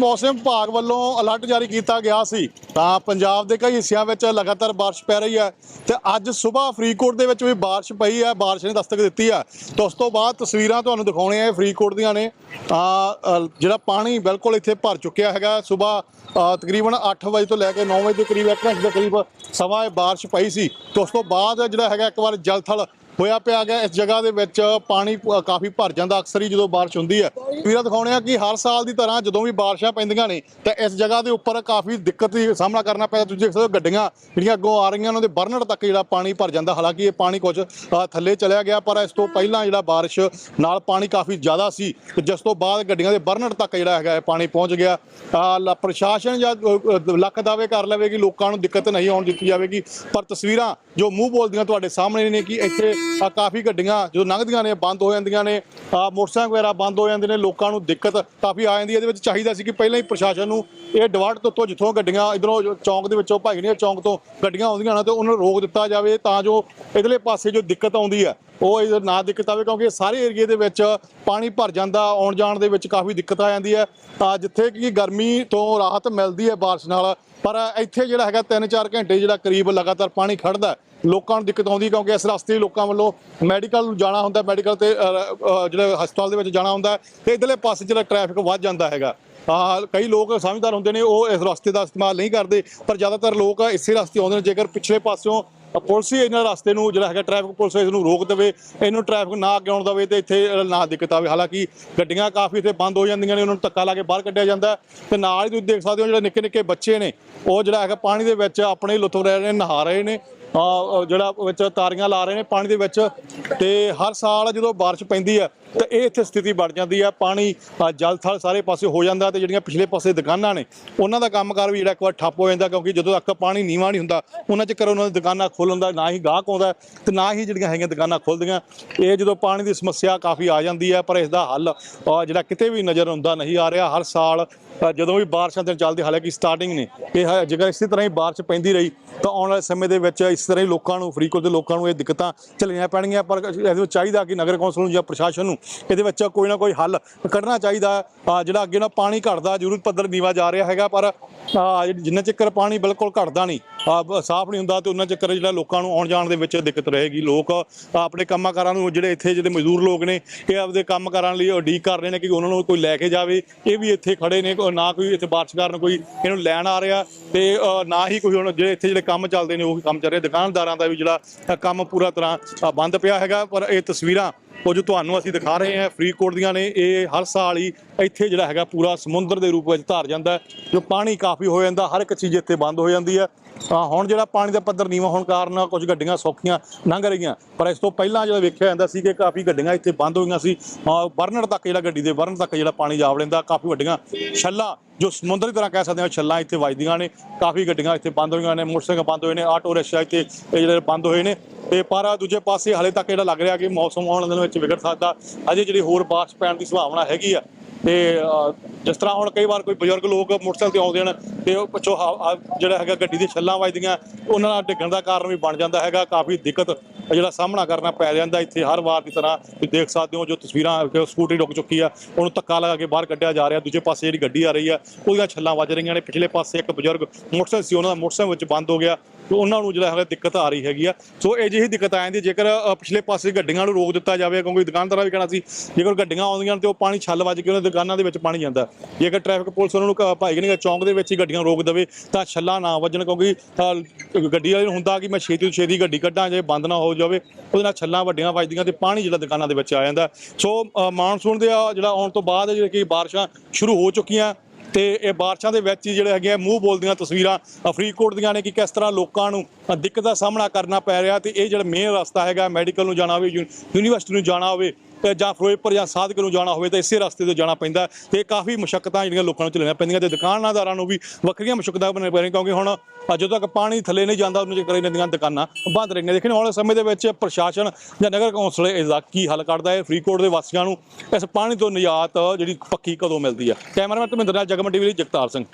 ਮੌਸਮ ਵਿਭਾਗ ਵੱਲੋਂ ਅਲਰਟ ਜਾਰੀ ਕੀਤਾ ਗਿਆ ਸੀ। ਤਾਂ ਪੰਜਾਬ ਦੇ ਕਈ ਹਿੱਸਿਆਂ ਵਿੱਚ ਲਗਾਤਾਰ ਬਾਰਿਸ਼ ਪੈ ਰਹੀ ਹੈ ਤੇ ਅੱਜ ਸਵੇਰ ਫਰੀਦਕੋਟ ਦੇ ਵਿੱਚ ਵੀ ਬਾਰਿਸ਼ ਪਈ ਹੈ, ਬਾਰਿਸ਼ ਨੇ ਦਸਤਕ ਦਿੱਤੀ ਹੈ। ਤੇ ਉਸ ਤੋਂ ਬਾਅਦ ਤਸਵੀਰਾਂ ਤੁਹਾਨੂੰ ਦਿਖਾਉਣੇ ਆ ਫਰੀਦਕੋਟ ਦੀਆਂ ਨੇ। ਤਾਂ ਜਿਹੜਾ ਪਾਣੀ ਬਿਲਕੁਲ ਇੱਥੇ ਭਰ ਚੁੱਕਿਆ ਹੈਗਾ ਸਵੇਰ ਤਕਰੀਬਨ 8 ਵਜੇ ਤੋਂ ਲੈ ਕੇ 9 ਵਜੇ ਦੇ ਕਰੀਬ, ਇੱਕ ਘੰਟੇ ਦੇ ਕਰੀਬ ਸਵਾ ਇਹ ਬਾਰਿਸ਼ ਪਈ ਸੀ। ਤੇ ਉਸ ਤੋਂ ਬਾਅਦ ਜਿਹੜਾ ਹੈਗਾ ਇੱਕ ਵਾਰ ਜਲਥਲ ਹੋਇਆ ਪਿਆ ਗਿਆ ਇਸ ਜਗ੍ਹਾ ਦੇ ਵਿੱਚ ਪਾਣੀ ਕਾਫੀ ਭਰ ਜਾਂਦਾ ਅਕਸਰ ਹੀ ਜਦੋਂ ਬਾਰਿਸ਼ ਹੁੰਦੀ ਹੈ। ਵੀਰਾ ਦਿਖਾਉਣੇ ਆ ਕਿ ਹਰ ਸਾਲ ਦੀ ਤਰ੍ਹਾਂ ਜਦੋਂ ਵੀ ਬਾਰਿਸ਼ਾਂ ਪੈਂਦੀਆਂ ਨੇ, ਤਾਂ ਇਸ ਜਗ੍ਹਾ ਦੇ ਉੱਪਰ ਕਾਫੀ ਦਿੱਕਤ ਦੀ ਸਾਹਮਣਾ ਕਰਨਾ ਪੈਂਦਾ। ਤੁਸੀਂ ਦੇਖ ਸਕਦੇ ਹੋ ਗੱਡੀਆਂ ਜਿਹੜੀਆਂ ਅੱਗੋਂ ਆ ਰਹੀਆਂ ਉਹਨਾਂ ਦੇ ਬਰਨਰ ਤੱਕ ਜਿਹੜਾ ਪਾਣੀ ਭਰ ਜਾਂਦਾ। ਹਾਲਾਂਕਿ ਇਹ ਪਾਣੀ ਕੁਝ ਥੱਲੇ ਚਲਿਆ ਗਿਆ, ਪਰ ਇਸ ਤੋਂ ਪਹਿਲਾਂ ਜਿਹੜਾ ਬਾਰਿਸ਼ ਨਾਲ ਪਾਣੀ ਕਾਫੀ ਜ਼ਿਆਦਾ ਸੀ, ਤੇ ਜਿਸ ਤੋਂ ਬਾਅਦ ਗੱਡੀਆਂ ਦੇ ਬਰਨਰ ਤੱਕ ਜਿਹੜਾ ਹੈਗਾ ਇਹ ਪਾਣੀ ਪਹੁੰਚ ਗਿਆ। ਲ- ਪ੍ਰਸ਼ਾਸਨ ਜਾਂ ਲੱਖ ਦਾਅਵੇ ਕਰ ਲਵੇ ਕਿ ਲੋਕਾਂ ਨੂੰ ਦਿੱਕਤ ਨਹੀਂ ਆਉਣ ਦਿੱਤੀ ਜਾਵੇਗੀ, ਪਰ ਤਸਵੀਰਾਂ ਜੋ ਮੂੰਹ ਬੋਲਦੀਆਂ ਤੁਹਾਡੇ ਸਾਹਮਣੇ ਨੇ ਕਿ ਇੱਥੇ ਅ, ਕਾਫੀ ਗੱਡੀਆਂ ਜੋ ਲੰਘਦੀਆਂ ਨੇ ਬੰਦ ਹੋ ਜਾਂਦੀਆਂ ਨੇ ਅ, ਮੋਟਰਸਾਈਕਲ ਵਗੈਰਾ ਬੰਦ ਹੋ ਜਾਂਦੇ ਨੇ ਲੋਕਾਂ ਨੂੰ ਦਿੱਕਤ ਕਾਫੀ ਆ ਜਾਂਦੀ ਹੈ। ਇਹਦੇ ਵਿੱਚ ਚਾਹੀਦਾ ਸੀ ਕਿ ਪਹਿਲਾਂ ਹੀ ਪ੍ਰਸ਼ਾਸਨ ਨੂੰ ਇਹ ਡਿਵਾਰਟ ਤੋਂ ਜਿੱਥੋਂ ਗੱਡੀਆਂ ਇਧਰੋਂ ਚੌਂਕ ਦੇ ਵਿੱਚੋਂ ਭਾਗਣੀਆਂ ਚੌਂਕ ਤੋਂ ਗੱਡੀਆਂ ਆਉਂਦੀਆਂ ਨੇ ਤੇ ਉਹਨਾਂ ਨੂੰ ਰੋਕ ਦਿੱਤਾ ਜਾਵੇ ਤਾਂ ਜੋ ਇਧਰਲੇ ਪਾਸੇ ਜੋ ਦਿੱਕਤ ਆਉਂਦੀ ਹੈ ਉਹ ਇਹ ਨਾ ਦਿੱਕਤ ਆਵੇ ਕਿਉਂਕਿ ਸਾਰੇ ਏਰੀਏ ਦੇ ਵਿੱਚ ਪਾਣੀ ਭਰ ਜਾਂਦਾ ਆਉਣ ਜਾਣ ਦੇ ਵਿੱਚ ਕਾਫੀ ਦਿੱਕਤ ਆ ਜਾਂਦੀ ਹੈ। ਤਾਂ ਜਿੱਥੇ ਕਿ ਗਰਮੀ ਤੋਂ ਰਾਹਤ ਮਿਲਦੀ ਹੈ ਬਾਰਿਸ਼ ਨਾਲ ਪਰ ਇੱਥੇ ਜਿਹੜਾ ਹੈਗਾ 3-4 ਘੰਟੇ ਜਿਹੜਾ ਕਰੀਬ ਲਗਾਤਾਰ ਪਾਣੀ ਖੜਦਾ ਲੋਕਾਂ ਨੂੰ ਦਿੱਕਤ ਆਉਂਦੀ ਕਿਉਂਕਿ ਇਸ ਰਸਤੇ ਲੋਕਾਂ ਵੱਲੋਂ ਮੈਡੀਕਲ ਜਾਣਾ ਹੁੰਦਾ ਮੈਡੀਕਲ ਤੇ ਅ, ਜਿਹੜੇ ਹਸਪਤਾਲ ਦੇ ਵਿੱਚ ਜਾਣਾ ਹੁੰਦਾ ਹੈ ਤੇ ਇਧਰਲੇ ਪਾਸੇ ਜਿਹੜਾ ਟ੍ਰੈਫਿਕ ਵੱਧ ਜਾਂਦਾ ਹੈਗਾ। ਕਈ ਲੋਕ ਸਮਝਦਾਰ ਹੁੰਦੇ ਨੇ ਉਹ ਇਸ ਰਸਤੇ ਦਾ ਇਸਤੇਮਾਲ ਨਹੀਂ ਕਰਦੇ ਪਰ ਜ਼ਿਆਦਾਤਰ ਲੋਕ ਇਸੇ ਰਸਤੇ ਆਉਂਦੇ ਨੇ ਜੇਕਰ ਪਿਛਲੇ ਪਾਸਿਓਂ ਪੁਲਿਸ ਹੀ ਇਹਨਾਂ ਰਸਤੇ ਨੂੰ ਜਿਹੜਾ ਹੈਗਾ ਟ੍ਰੈਫਿਕ ਪੁਲਿਸ ਇਸ ਨੂੰ ਰੋਕ ਦੇਵੇ ਇਹਨੂੰ ਟ੍ਰੈਫਿਕ ਨਾ ਅੱਗੇ ਆਉਣ ਦੇਵੇ ਤੇ ਇੱਥੇ ਨਾ ਦਿੱਕਤ ਆਵੇ। ਹਾਲਾਂਕਿ ਗੱਡੀਆਂ ਕਾਫੀ ਇੱਥੇ ਬੰਦ ਹੋ ਜਾਂਦੀਆਂ ਨੇ ਉਹਨਾਂ ਨੂੰ ਧੱਕਾ ਲਾ ਕੇ ਬਾਹਰ ਕੱਢਿਆ ਜਾਂਦਾ ਹੈ। ਤੇ ਨਾਲ ਹੀ ਤੁਸੀਂ ਦੇਖ ਸਕਦੇ ਹੋ ਜਿਹੜੇ ਨਿੱਕੇ ਨਿੱਕੇ ਬੱਚੇ ਨੇ ਉਹ ਜਿਹੜਾ ਹੈਗਾ ਪਾਣੀ ਦੇ ਵਿੱਚ ਆਪਣੇ ਲੁਤਫ ਲੈ ਰਹੇ ਨੇ ਨਹਾ ਰਹੇ ਨੇ। ਜਿਹੜਾ ਵਿੱਚ ਤਾਰੀਆਂ ਲਾ ਰਹੇ ਨੇ ਪਾਣੀ ਦੇ ਵਿੱਚ, ਤੇ ਹਰ ਸਾਲ ਜਦੋਂ ਬਾਰਿਸ਼ ਪੈਂਦੀ ਹੈ ਤੇ ਇਹ ਇੱਥੇ ਸਥਿਤੀ ਬਣ ਜਾਂਦੀ ਹੈ ਪਾਣੀ ਜਲ ਥਲ ਸਾਰੇ ਪਾਸੇ ਹੋ ਜਾਂਦਾ ਤੇ ਜਿਹੜੀਆਂ ਪਿਛਲੇ ਪਾਸੇ ਦੁਕਾਨਾਂ ਨੇ, ਉਹਨਾਂ ਦਾ ਕੰਮਕਾਰ ਵੀ ਜਿਹੜਾ ਇੱਕ ਵਾਰ ਠੱਪ ਹੋ ਜਾਂਦਾ ਕਿਉਂਕਿ ਜਦੋਂ ਤੱਕ ਪਾਣੀ ਨੀਵਾਂ ਨਹੀਂ ਹੁੰਦਾ, ਉਹਨਾਂ 'ਚ ਚੱਕਰ ਉਹਨਾਂ ਦੀ ਦੁਕਾਨਾਂ ਖੋਲ੍ਹਣ ਦਾ ਨਾ ਹੀ ਗਾਹਕ ਆਉਂਦਾ ਤੇ ਨਾ ਹੀ ਜਿਹੜੀਆਂ ਹੈਗੀਆਂ ਦੁਕਾਨਾਂ ਖੁੱਲਦੀਆਂ। ਇਹ ਜਦੋਂ ਪਾਣੀ ਦੀ ਸਮੱਸਿਆ ਕਾਫੀ ਆ ਜਾਂਦੀ ਹੈ ਪਰ ਇਸ ਦਾ ਹੱਲ ਜਿਹੜਾ ਕਿਤੇ ਵੀ ਨਜ਼ਰ ਆਉਂਦਾ ਨਹੀਂ ਆ ਰਿਹਾ। ਹਰ ਸਾਲ ਜਦੋਂ ਵੀ ਬਾਰਿਸ਼ਾਂ ਦਿਨ ਚੱਲਦੇ, ਹਾਲਾਂਕਿ ਸਟਾਰਟਿੰਗ ਨੇ, ਇਹ ਜੇਕਰ ਇਸੇ ਤਰ੍ਹਾਂ ਹੀ ਬਾਰਿਸ਼ ਪੈਂਦੀ ਰਹੀ, ਤਾਂ ਆਉਣ ਵਾਲੇ ਸਮੇਂ ਦੇ ਵਿੱਚ ਇਸ ਤਰ੍ਹਾਂ ਹੀ ਲੋਕਾਂ ਨੂੰ ਫਰੀਕੋ ਦੇ ਲੋਕਾਂ ਨੂੰ ਇਹ ਦਿੱਕਤਾਂ ਝੱਲਣੀਆਂ ਪੈਣਗੀਆਂ, ਪਰ ਇਹਦੇ ਵਿੱਚ ਚਾਹੀਦਾ ਕਿ ਨਗਰ ਕੌਂਸਲ ਨੂੰ ਜਾਂ ਪ੍ਰਸ਼ਾਸਨ ਨੂੰ ਇਹਦੇ ਵਿੱਚ ਕੋਈ ਨਾ ਕੋਈ ਹੱਲ ਕੱਢਣਾ ਚਾਹੀਦਾ ਜਿਹੜਾ ਅੱਗੇ ਨਾ ਪਾਣੀ ਘਟਦਾ, ਜ਼ਰੂਰ ਪੱਧਰ ਨੀਵਾ ਜਾ ਰਿਹਾ ਹੈਗਾ, ਪਰ ਜਿੰਨਾ ਚੱਕਰ ਪਾਣੀ ਬਿਲਕੁਲ ਘਟਦਾ ਨਹੀਂ ਸਾਫ਼ ਨਹੀਂ ਹੁੰਦਾ ਤੇ ਉਹਨਾਂ ਚੱਕਰ ਜਿਹੜਾ ਲੋਕਾਂ ਨੂੰ ਆਉਣ ਜਾਣ ਦੇ ਵਿੱਚ ਦਿੱਕਤ ਰਹੇਗੀ। ਲੋਕ ਆਪਣੇ ਕੰਮਾਂ ਕਾਰਾਂ ਨੂੰ ਜਿਹੜੇ ਇੱਥੇ ਜਿਹੜੇ ਮਜ਼ਦੂਰ ਲੋਕ ਨੇ, ਇਹ ਆਪਦੇ ਕੰਮ ਕਰਨ ਲਈ ਉਡੀਕ ਕਰ ਰਹੇ ਨੇ ਕਿ ਉਹਨਾਂ ਨੂੰ ਕੋਈ ਲੈ ਕੇ ਜਾਵੇ। ਇਹ ਵੀ ਇੱਥੇ ਖੜੇ ਨੇ ਨਾ ਕੋਈ ਇੱਥੇ ਬਾਰਿਸ਼ ਕਾਰਨ ਕੋਈ ਇਹਨੂੰ ਲੈਣ ਆ ਰਿਹਾ ਤੇ ਨਾ ਹੀ ਕੋਈ ਹੁਣ ਜਿਹੜੇ ਇੱਥੇ ਜਿਹੜੇ ਕੰਮ ਚੱਲਦੇ ਨੇ, ਉਹ ਕੰਮ ਚੱਲ ਰਿਹਾ। ਦੁਕਾਨਦਾਰਾਂ ਦਾ ਵੀ ਜਿਹੜਾ ਕੰਮ ਪੂਰਾ ਤਰ੍ਹਾਂ ਬੰਦ ਪਿਆ ਹੈਗਾ, ਪਰ ਇਹ ਤਸਵੀਰਾਂ ਉਹ ਜੋ ਤੁਹਾਨੂੰ ਅਸੀਂ ਦਿਖਾ ਰਹੇ ਹਾਂ ਫਰੀਦਕੋਟ ਦੀਆਂ ਨੇ, ਇਹ ਹਰ ਸਾਲ ਹੀ ਇੱਥੇ ਜਿਹੜਾ ਹੈਗਾ ਪੂਰਾ ਸਮੁੰਦਰ ਦੇ ਰੂਪ ਵਿੱਚ ਧਾਰ ਜਾਂਦਾ ਜੋ ਪਾਣੀ ਕਾਫੀ ਹੋ ਜਾਂਦਾ, ਹਰ ਇੱਕ ਚੀਜ਼ ਇੱਥੇ ਬੰਦ ਹੋ ਜਾਂਦੀ ਹੈ। ਤਾਂ ਹੁਣ ਜਿਹੜਾ ਪਾਣੀ ਦਾ ਪੱਧਰ ਨੀਵਾਂ ਹੋਣ ਕਾਰਨ ਕੁਝ ਗੱਡੀਆਂ ਸੌਖੀਆਂ ਲੰਘ ਰਹੀਆਂ, ਪਰ ਇਸ ਤੋਂ ਪਹਿਲਾਂ ਜਿਹੜਾ ਵੇਖਿਆ ਜਾਂਦਾ ਸੀ ਕਿ ਕਾਫੀ ਗੱਡੀਆਂ ਇੱਥੇ ਬੰਦ ਹੋਈਆਂ ਸੀ। ਬਰਨਰ ਤੱਕ ਜਿਹੜਾ ਗੱਡੀ ਦੇ ਬਰਨਰ ਤੱਕ ਜਿਹੜਾ ਪਾਣੀ ਜਾ ਲੈਂਦਾ, ਕਾਫੀ ਵੱਡੀਆਂ ਛੱਲਾਂ, ਜੋ ਸਮੁੰਦਰ ਦੀ ਤਰ੍ਹਾਂ ਕਹਿ ਸਕਦੇ ਹਾਂ, ਛੱਲਾਂ ਇੱਥੇ ਵੱਜਦੀਆਂ ਨੇ। ਕਾਫੀ ਗੱਡੀਆਂ ਇੱਥੇ ਬੰਦ ਹੋਈਆਂ ਨੇ, ਮੋਟਰਸਾਈਕਲ ਬੰਦ ਹੋਏ ਨੇ, ਆਟੋ ਰਿਕਸ਼ਾ ਇੱਥੇ ਜਿਹੜੇ ਬੰਦ ਹੋਏ ਨੇ। ਤੇ ਪਰ ਦੂਜੇ ਪਾਸੇ ਹਲੇ ਤੱਕ ਜਿਹੜਾ ਲੱਗ ਰਿਹਾ ਕਿ ਮੌਸਮ ਆਉਣ ਵਾਲੇ ਵਿੱਚ ਵਿਗੜ ਸਕਦਾ। ਅਜੇ ਜਿਹੜੀ ਹੋਰ ਬਾਰਿਸ਼ ਪੈਣ ਦੀ ਸੰਭਾਵਨਾ ਹੈਗੀ ਆ ਤੇ ਜਿਸ ਤਰ੍ਹਾਂ ਹੁਣ ਕਈ ਵਾਰ ਕੋਈ ਬਜ਼ੁਰਗ ਲੋਕ ਮੋਟਰਸਾਈਕਲ ਤੇ ਆਉਂਦੇ ਹਨ ਤੇ ਉਹ ਪਿੱਛੋਂ ਹ- ਜਿਹੜਾ ਹੈਗਾ ਗੱਡੀ ਦੀ ਛੱਲਾਂ ਵੱਜਦੀਆਂ, ਉਹਨਾਂ ਨਾਲ ਡਿੱਗਣ ਦਾ ਕਾਰਨ ਵੀ ਬਣ ਜਾਂਦਾ ਹੈਗਾ। ਕਾਫੀ ਦਿੱਕਤ ਜਿਹੜਾ ਸਾਹਮਣਾ ਕਰਨਾ ਪੈ ਜਾਂਦਾ ਇੱਥੇ ਹਰ ਵਾਰ ਦੀ ਤਰ੍ਹਾਂ। ਤੁਸੀਂ ਦੇਖ ਸਕਦੇ ਹੋ ਜੋ ਤਸਵੀਰਾਂ ਕਿ ਸਕੂਟਰੀ ਰੁਕ ਚੁੱਕੀ ਆ, ਉਹਨੂੰ ਧੱਕਾ ਲਗਾ ਕੇ ਬਾਹਰ ਕੱਢਿਆ ਜਾ ਰਿਹਾ। ਦੂਜੇ ਪਾਸੇ ਜਿਹੜੀ ਗੱਡੀ ਆ ਰਹੀ ਆ, ਉਹਦੀਆਂ ਛੱਲਾਂ ਵੱਜ ਰਹੀਆਂ ਨੇ। ਪਿਛਲੇ ਪਾਸੇ ਇੱਕ ਬਜ਼ੁਰਗ ਮੋਟਰਸਾਈਕਲ ਸੀ, ਉਹਨਾਂ ਦਾ ਮੋਟਰਸਾਈਕਲ ਵਿੱਚ ਬੰਦ ਹੋ ਗਿਆ। ਤੇ ਉਹਨਾਂ ਨੂੰ ਜਿਹੜਾ ਹੈਗਾ ਦਿੱਕਤ ਆ ਰਹੀ ਹੈਗੀ ਆ। ਸੋ ਇਹ ਜਿਹੀ ਦਿੱਕਤ ਆ ਜਾਂਦੀ ਜੇਕਰ ਪਿਛਲੇ ਪਾਸੇ ਗੱਡੀਆਂ ਨੂੰ ਰੋਕ ਦਿੱਤਾ ਜਾਵੇ, ਕਿਉਂਕਿ ਦੁਕਾਨਦਾਰਾਂ ਵੀ ਕਹਿਣਾ ਸੀ, ਜੇਕਰ ਗੱਡੀਆਂ ਆਉਂਦੀਆਂ ਨੇ ਤੇ ਉਹ ਪਾਣੀ ਛੱਲ ਵੱਜ ਕੇ ਉਹਨਾਂ ਦੁਕਾਨਾਂ ਦੇ ਵਿੱਚ ਪਾਣੀ ਜਾਂਦਾ। ਜੇਕਰ ਟ੍ਰੈਫਿਕ ਪੁਲਿਸ ਉਹਨਾਂ ਨੂੰ ਕ- ਭਾਈ ਕਿ ਨਹੀਂ ਚੌਂਕ ਦੇ ਵਿੱਚ ਹੀ ਗੱਡੀਆਂ ਰੋਕ ਦੇਵੇ, ਤਾਂ ਛੱਲਾਂ ਨਾ ਵੱਜਣ, ਕਿਉਂਕਿ ਗੱਡੀ ਵਾਲੇ ਨੂੰ ਹੁੰਦਾ ਕਿ ਮੈਂ ਛੇਤੀ ਤੋਂ ਛੇਤੀ ਗੱਡੀ ਕੱਢਾਂ, ਜੇ ਬੰਦ ਨਾ ਹੋ ਜਾਵੇ, ਉਹਦੇ ਨਾਲ ਛੱਲਾਂ ਵੱਡੀਆਂ ਵੱਜਦੀਆਂ ਤੇ ਪਾਣੀ ਜਿਹੜਾ ਦੁਕਾਨਾਂ ਦੇ ਵਿੱਚ ਆ ਜਾਂਦਾ। ਸੋ ਮਾਨਸੂਨ ਦੇ ਆ ਜਿਹੜਾ ਆਉਣ ਤੋਂ ਬਾਅਦ ਜਿਹੜੇ ਕਿ ਬਾਰਿਸ਼ਾਂ ਸ਼ੁਰੂ ਹੋ ਚੁੱਕੀਆਂ ਤੇ ਇਹ ਬਾਰਿਸ਼ਾਂ ਦੇ ਵਿੱਚ ਹੀ ਜਿਹੜੇ ਹੈਗੇ ਆ ਮੂੰਹ ਬੋਲਦੀਆਂ ਤਸਵੀਰਾਂ ਫਰੀਦਕੋਟ ਦੀਆਂ ਨੇ ਕਿ ਕਿਸ ਤਰ੍ਹਾਂ ਲੋਕਾਂ ਨੂੰ ਦਿੱਕਤ ਦਾ ਸਾਹਮਣਾ ਕਰਨਾ ਪੈ ਰਿਹਾ ਤੇ ਇਹ ਜਿਹੜਾ ਮੇਨ ਰਸਤਾ ਹੈਗਾ ਮੈਡੀਕਲ ਨੂੰ ਜਾਣਾ ਹੋਵੇ, ਯੂ- ਯੂਨੀਵਰਸਿਟੀ ਨੂੰ ਜਾਣਾ ਹੋਵੇ ਜਾਂ ਫਿਰੋਜ਼ਪੁਰ ਜਾਂ ਸਾਧਕ ਨੂੰ ਜਾਣਾ ਹੋਵੇ ਤਾਂ ਇਸੇ ਰਸਤੇ ਤੋਂ ਜਾਣਾ ਪੈਂਦਾ ਤੇ ਕਾਫੀ ਮੁਸ਼ਕਲਾਂ ਜਿਹੜੀਆਂ ਲੋਕਾਂ ਨੂੰ ਝੱਲਣੀਆਂ ਪੈਂਦੀਆਂ ਤੇ ਦੁਕਾਨਦਾਰਾਂ ਨੂੰ ਵੀ ਵੱਖਰੀਆਂ ਮੁਸ਼ਕਲਾਂ ਬਣੇ ਪੈ ਰਹੀਆਂ ਕਿਉਂਕਿ ਹੁਣ ਜਦੋਂ ਤੱਕ ਪਾਣੀ ਥੱਲੇ ਨਹੀਂ ਜਾਂਦਾ, ਉਹਨਾਂ ਚਿਰ ਇਹਨਾਂ ਦੀਆਂ ਦੁਕਾਨਾਂ ਬੰਦ ਰਹਿੰਦੀਆਂ। ਦੇਖਣ ਵਾਲੇ ਸਮੇਂ ਦੇ ਵਿੱਚ ਪ੍ਰਸ਼ਾਸਨ ਜਾਂ ਨਗਰ ਕੌਂਸਲ ਇਸ ਦਾ ਕੀ ਹੱਲ ਕੱਢਦਾ ਹੈ। ਫਰੀਦਕੋਟ ਦੇ ਵਾਸੀਆਂ ਨੂੰ ਇਸ ਪਾਣੀ ਤੋਂ ਨਿਜਾਤ ਜਿਹੜੀ ਪੱਕੀ ਕਦੋਂ ਮਿਲਦੀ ਹੈ? ਕੈਮਰਾਮੈਨ ਧਰਮਿੰਦਰ ਨਾਲ ਜਗਮਨ ਟੀਵੀ ਲਈ ਜਗਤਾਰ ਸਿੰਘ।